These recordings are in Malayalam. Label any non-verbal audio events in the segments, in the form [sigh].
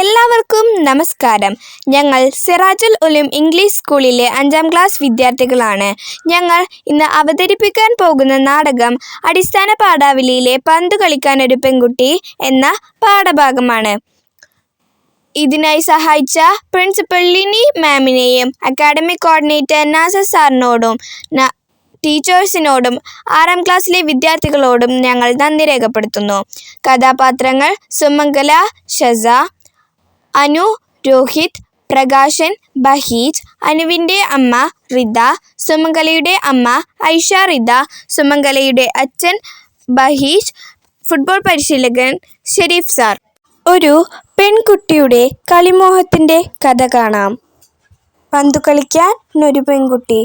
എല്ലാവർക്കും നമസ്കാരം. ഞങ്ങൾ സിറാജുൽ ഉലൂം ഇംഗ്ലീഷ് സ്കൂളിലെ അഞ്ചാം ക്ലാസ് വിദ്യാർത്ഥികളാണ്. ഞങ്ങൾ ഇന്ന് അവതരിപ്പിക്കാൻ പോകുന്ന നാടകം അടിസ്ഥാന പാഠാവലിയിലെ പന്ത് കളിക്കാൻ ഒരു പെൺകുട്ടി എന്ന പാഠഭാഗമാണ്. ഇതിനായി സഹായിച്ച പ്രിൻസിപ്പൽ ലിനി മാമിനെയും അക്കാഡമിക് കോർഡിനേറ്റർ നാസർ സാറിനോടും ടീച്ചേഴ്സിനോടും ആറാം ക്ലാസ്സിലെ വിദ്യാർത്ഥികളോടും ഞങ്ങൾ നന്ദി രേഖപ്പെടുത്തുന്നു. കഥാപാത്രങ്ങൾ സുമംഗല ഷസ അനു രോഹിത് പ്രകാശൻ ബഹീജ് അനുവിന്റെ അമ്മ റിത സുമംഗലയുടെ അമ്മ ഐഷ റിത സുമംഗലയുടെ അച്ഛൻ ബഹീജ് ഫുട്ബോൾ പരിശീലകൻ ഷെരീഫ് സാർ. ഒരു പെൺകുട്ടിയുടെ കളിമോഹത്തിന്റെ കഥ കാണാം. പന്തു കളിക്കാൻ ഒരു പെൺകുട്ടി.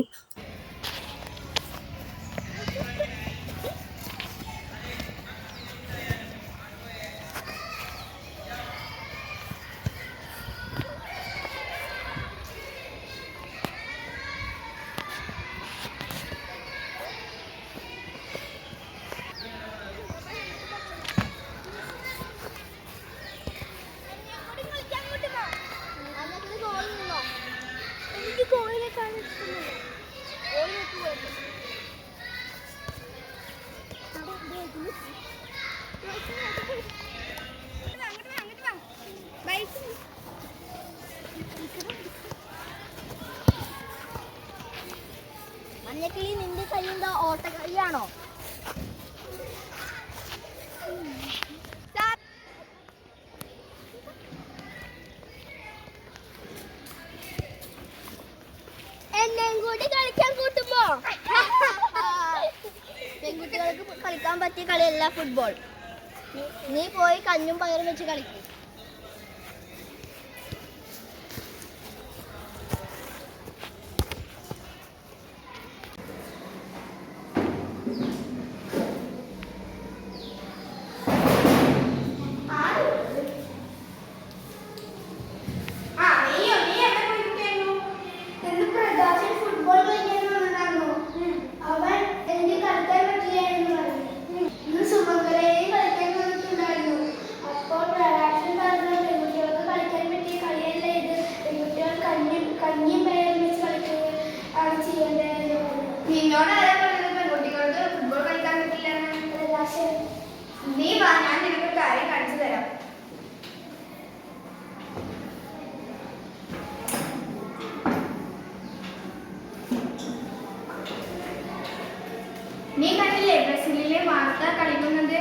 മഞ്ഞക്കിളി നിന്റെ കയ്യെന്താ ഓട്ടക്കളിയാണോ എന്നെയും കൂടി കളിക്കാൻ കൂട്ടുമോ [laughs] പെൺകുട്ടികൾക്ക് കളിക്കാൻ പറ്റിയ കളിയല്ല ഫുട്ബോൾ നീ- പോയി കഞ്ഞും പയറും വെച്ച് കളിക്കും ഫുട്ബോൾ കളിക്കാൻ വന്നതാണോ അവൻ എനിക്ക് കളിക്കാൻ പറ്റില്ലായിരുന്നു ഇന്ന് സുമംഗലയെ കളിക്കാൻ വന്നിട്ടുണ്ടായിരുന്നു അപ്പോൾ പ്രകാശൻ പറഞ്ഞു പെൺകുട്ടികൾക്ക് കളിക്കാൻ പറ്റിയ കളിയല്ല ഇത് പെൺകുട്ടികൾ കഞ്ഞി കഞ്ഞിയും പയറും വെച്ച് കളിക്കുക ആണ് ചെയ്യേണ്ടത് നിന്നോട് ആരാ പറഞ്ഞത് പെൺകുട്ടികൾക്ക് ഫുട്ബോൾ കളിക്കാൻ പറ്റില്ല പ്രകാശൻ നീ വാ ഞാൻ നിനക്ക് ഒരു കാര്യം കാണിച്ചു തരാം നീ കണ്ടില്ലേ ബ്രസീലിലെ വാർത്ത കളിക്കുന്നത്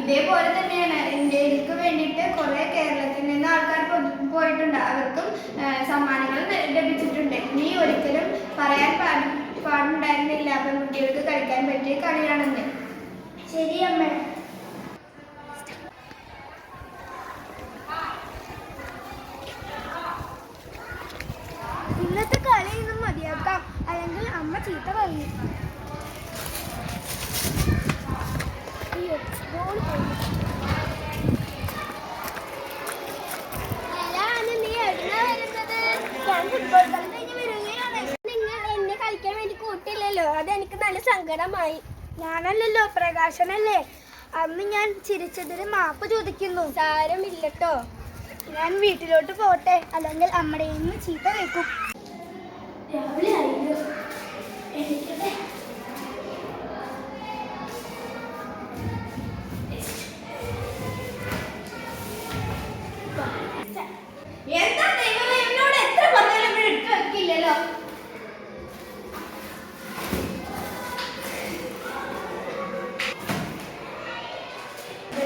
ഇതേപോലെ തന്നെയാണ്. ഇന്ത്യയിലേക്ക് വേണ്ടിയിട്ട് കുറെ കേരളത്തിൽ നിന്ന് ആൾക്കാർ പോയിട്ടുണ്ട്. അവർക്കും സമ്മാനങ്ങൾ ലഭിച്ചിട്ടുണ്ട്. നീ ഒരിക്കലും പറയാൻ പാടി പാടുണ്ടായിരുന്നില്ല. പെൺകുട്ടികൾക്ക് കളിക്കാൻ പറ്റിയ കളിയാണെന്ന്. ശരി അമ്മ. ഇന്നത്തെ കളി മതിയാക്കാം. അല്ലെങ്കിൽ അമ്മ ചീത്ത പറയും. വേണ്ടി കൂട്ടില്ലല്ലോ അതെനിക്ക് നല്ല സങ്കടമായി ഞാനല്ലല്ലോ പ്രകാശനല്ലേ? അന്ന് ഞാൻ ചിരിച്ചതിന് മാപ്പ് ചോദിക്കുന്നു. സാരമില്ലട്ടോ. ഞാൻ വീട്ടിലോട്ട് പോട്ടെ അല്ലെങ്കിൽ അമ്മയുടെ ചീത്ത കേൾക്കും. രാവിലെ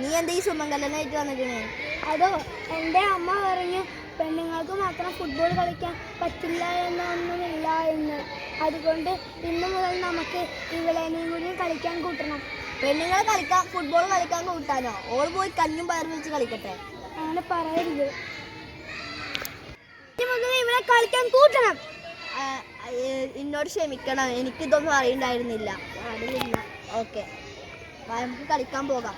നീ എന്താ ഈ സുമംഗലനായിട്ട് വന്നിട്ട് അതോ എന്റെ അമ്മ പറഞ്ഞു പെണ്ണുങ്ങൾക്ക് മാത്രം ഫുട്ബോൾ കളിക്കാൻ പറ്റില്ല എന്നൊന്നുമില്ല എന്ന് അതുകൊണ്ട് ഇന്നു മുതൽ നമുക്ക് ഇവളേനെയും കൂടി കളിക്കാൻ കൂട്ടണം പെണ്ണുങ്ങൾ കളിക്കാൻ ഫുട്ബോൾ കളിക്കാൻ കൂട്ടാനോ? ഓൾ പോയി കഞ്ഞും പയർ വെച്ച് കളിക്കട്ടെ? അങ്ങനെ പറയരുത്. ഇവനെ കളിക്കാൻ കൂട്ടണം. എന്നോട് ക്ഷമിക്കണം. എനിക്കിതൊന്നും അറിയണ്ടായിരുന്നില്ല. അറിയില്ല. ഓക്കെ. നമുക്ക് കളിക്കാൻ പോകാം.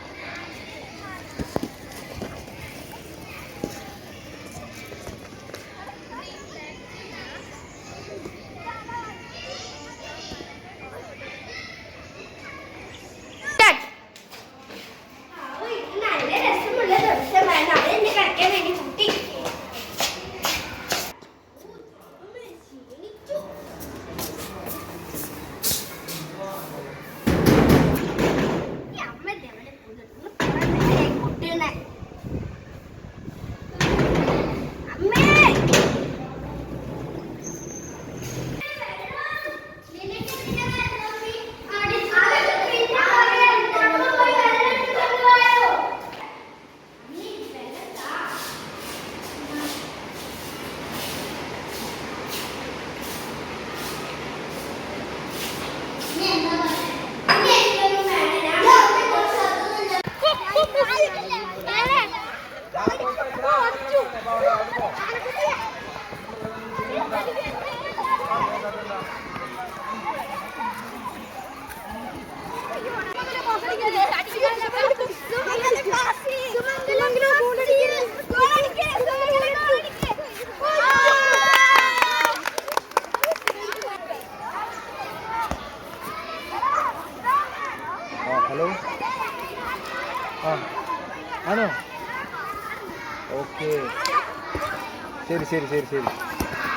ശരി ശരി ശരി ശരി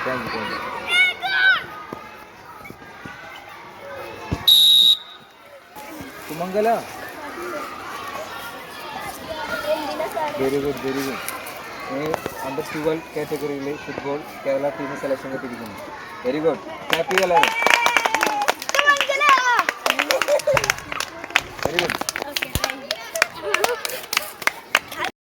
thank you thank you Sumangala very good very good നീ അണ്ടർ ട്വൽവ് കാറ്റഗറിയിൽ ഫുട്ബോൾ കേരള ടീം സെലക്ഷൻ കിട്ടിയിരിക്കുന്നു വെരി ഗുഡ് ഹാപ്പി എല്ലാവരും